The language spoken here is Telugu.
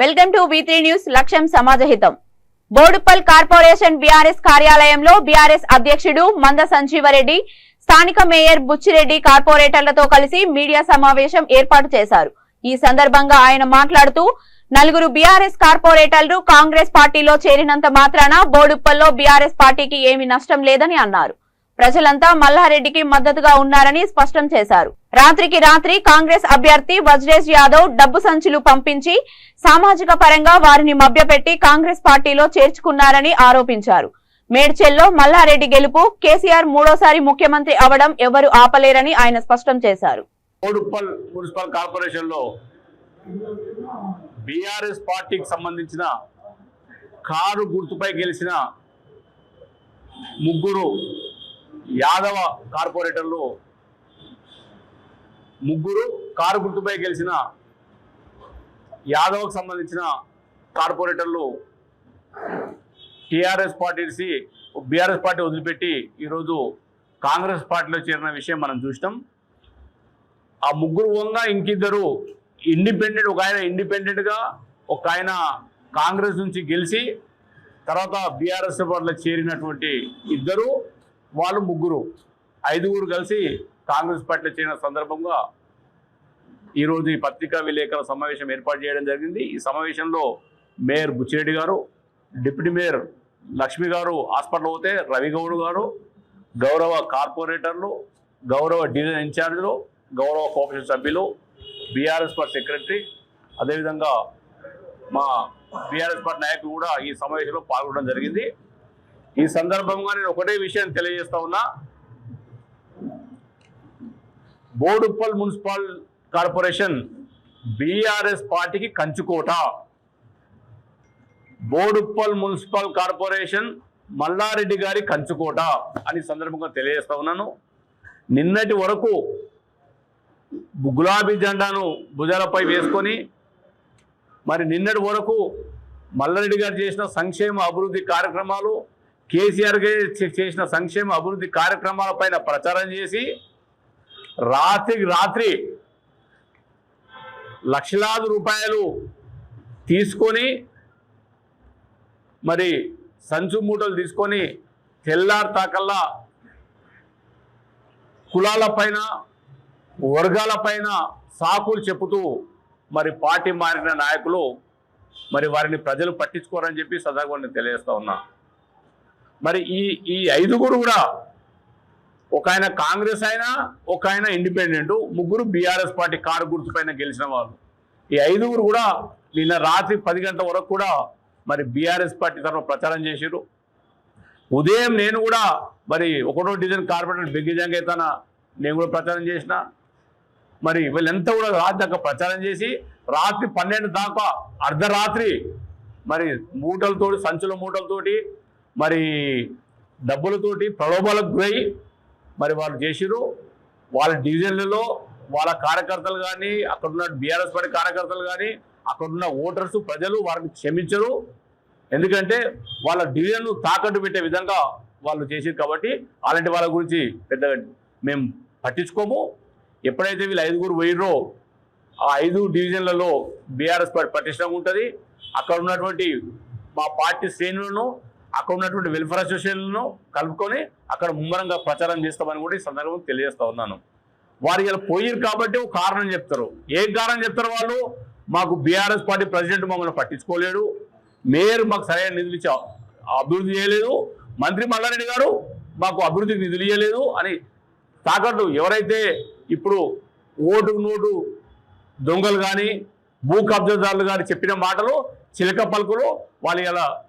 Welcome to V three news లక్ష్యం సమాజహితం. బోడుపల్ కార్పొరేషన్ బీఆర్ఎస్ కార్యాలయంలో బీఆర్ఎస్ అధ్యక్షుడు మంద సంజీవరెడ్డి స్థానిక మేయర్ బుచ్చిరెడ్డి కార్పొరేటర్లతో కలిసి మీడియా సమావేశం ఏర్పాటు చేశారు. ఈ సందర్భంగా ఆయన మాట్లాడుతూ నలుగురు బీఆర్ఎస్ కార్పొరేటర్లు కాంగ్రెస్ పార్టీలో చేరినంత మాత్రాన బోడుప్పల్లో బీఆర్ఎస్ పార్టీకి ఏమీ నష్టం లేదని అన్నారు. ప్రజలంతా మల్లారెడ్డికి మద్దతుగా ఉన్నారని స్పష్టం చేశారు. రాత్రికి రాత్రి కాంగ్రెస్ అభ్యర్థి వజ్రేష్ యాదవ్ డబ్బు సంచులు పంపించి సామాజిక పరంగా వారిని మభ్యపెట్టి కాంగ్రెస్ పార్టీలో చేర్చుకున్నారని ఆరోపించారు. మేడ్చెల్లో మల్లారెడ్డి గెలుపు కేసీఆర్ మూడోసారి ముఖ్యమంత్రి అవడం ఎవరు ఆపలేరని ఆయన స్పష్టం చేశారు. మున్సిపల్ బీఆర్ఎస్ పార్టీకి సంబంధించిన కారు గుర్తుపై గెలిచిన ముగ్గురు యాదవ కార్పొరేటర్లు ముగ్గురు కారు గుర్తుపై గెలిచిన యాదవ్కు సంబంధించిన కార్పొరేటర్లు టీఆర్ఎస్ పార్టీసి బీఆర్ఎస్ పార్టీ వదిలిపెట్టి ఈరోజు కాంగ్రెస్ పార్టీలో చేరిన విషయం మనం చూసినాం. ఆ ముగ్గురు వంగా ఇంకిద్దరు ఇండిపెండెంట్ ఒక ఆయన ఇండిపెండెంట్గా ఒక ఆయన కాంగ్రెస్ నుంచి గెలిచి తర్వాత బీఆర్ఎస్ పార్టీలో చేరినటువంటి ఇద్దరు వాళ్ళు ముగ్గురు ఐదుగురు కలిసి కాంగ్రెస్ పార్టీలో చేరిన సందర్భంగా ఈరోజు ఈ పత్రికా విలేకరుల సమావేశం ఏర్పాటు చేయడం జరిగింది. ఈ సమావేశంలో మేయర్ బుచ్చిరెడ్డి గారు డిప్యూటీ మేయర్ లక్ష్మి గారు హాస్పిటల్ పోతే రవిగౌడ్ గారు గౌరవ కార్పొరేటర్లు గౌరవ డివిజన్ ఇన్ఛార్జీలు గౌరవ కోఆపరేషన్ సభ్యులు బీఆర్ఎస్ పార్టీ సెక్రటరీ అదేవిధంగా మా బీఆర్ఎస్ పార్టీ నాయకులు కూడా ఈ సమావేశంలో పాల్గొనడం జరిగింది. ఈ సందర్భంగా నేను ఒకటే విషయం తెలియజేస్తా ఉన్నా. బోడుప్పల్ మున్సిపల్ కార్పొరేషన్ బీఆర్ఎస్ పార్టీకి కంచుకోట. బోడుప్పల్ మున్సిపల్ కార్పొరేషన్ మల్లారెడ్డి గారి కంచుకోట అని సందర్భంగా తెలియజేస్తా ఉన్నాను. నిన్నటి వరకు గులాబీ జెండాను భుజాలపై వేసుకొని మరి నిన్నటి వరకు మల్లారెడ్డి గారు చేసిన సంక్షేమ అభివృద్ధి కార్యక్రమాలు కేసీఆర్ గారు చేసిన సంక్షేమ అభివృద్ధి కార్యక్రమాలపైన ప్రచారం చేసి రాత్రికి రాత్రి లక్షలాది రూపాయలు తీసుకొని మరి సంచు మూటలు తీసుకొని తెల్లారు తాకల్లా కులాలపైన వర్గాలపైన సాకులు చెప్పుతూ మరి పార్టీ మారిన నాయకులు మరి వారిని ప్రజలు పట్టించుకోరని చెప్పి సదాగా తెలియజేస్తా ఉన్నా. మరి ఈ ఈ ఐదుగురు కూడా ఒక ఆయన కాంగ్రెస్ అయినా ఒక ఆయన ఇండిపెండెంట్. ముగ్గురు బీఆర్ఎస్ పార్టీ కారు గుర్తు పైన గెలిచిన వాళ్ళు. ఈ ఐదుగురు కూడా నిన్న రాత్రి పది గంటల వరకు కూడా మరి బీఆర్ఎస్ పార్టీ తరఫున ప్రచారం చేశారు ఉదయం నేను కూడా మరి ఒకటో డివిజన్ కార్పొరేటర్ బిగ్గిజంగ్ అయితేన నేను కూడా ప్రచారం చేసిన. మరి వీళ్ళంతా కూడా రాత్రి దాకా ప్రచారం చేసి రాత్రి పన్నెండు దాకా అర్ధరాత్రి మరి మూటలతోటి సంచుల మూటలతోటి మరి డబ్బులతోటి ప్రలోభాలకు గురై మరి వాళ్ళు చేసిరు వాళ్ళ డివిజన్లలో వాళ్ళ కార్యకర్తలు కానీ అక్కడున్న బీఆర్ఎస్ పార్టీ కార్యకర్తలు కానీ అక్కడున్న ఓటర్స్ ప్రజలు వారిని క్షమించరు. ఎందుకంటే వాళ్ళ డివిజన్ను తాకట్టు పెట్టే విధంగా వాళ్ళు చేసారు కాబట్టి అలాంటి వాళ్ళ గురించి పెద్దగా మేము పట్టించుకోము. ఎప్పుడైతే వీళ్ళు ఐదుగురు పోయిర్రో ఆ ఐదు డివిజన్లలో బీఆర్ఎస్ పార్టీ పటిష్టంగా ఉంటుంది. అక్కడ ఉన్నటువంటి మా పార్టీ శ్రేణులను అక్కడ ఉన్నటువంటి వెల్ఫేర్ అసోసియేషన్లను కలుపుకొని అక్కడ ముమ్మరంగా ప్రచారం చేస్తామని కూడా ఈ సందర్భంగా తెలియజేస్తా ఉన్నాను. వారు ఇలా పోయిరు కాబట్టి ఒక కారణం చెప్తారు. ఏం కారణం చెప్తారు వాళ్ళు? మాకు బీఆర్ఎస్ పార్టీ ప్రెసిడెంట్ మమ్మల్ని పట్టించుకోలేడు. మేయర్ మాకు సరైన నిధులు ఇచ్చే అభివృద్ధి చేయలేదు. మంత్రి మల్లారెడ్డి గారు మాకు అభివృద్ధికి నిధులు ఇవ్వలేదు అని తాకట్టు ఎవరైతే ఇప్పుడు ఓటు నోటు దొంగలు కానీ భూ కబ్జాదారులు కానీ చెప్పిన మాటలు చిలక పలుకులు వాళ్ళు ఇలా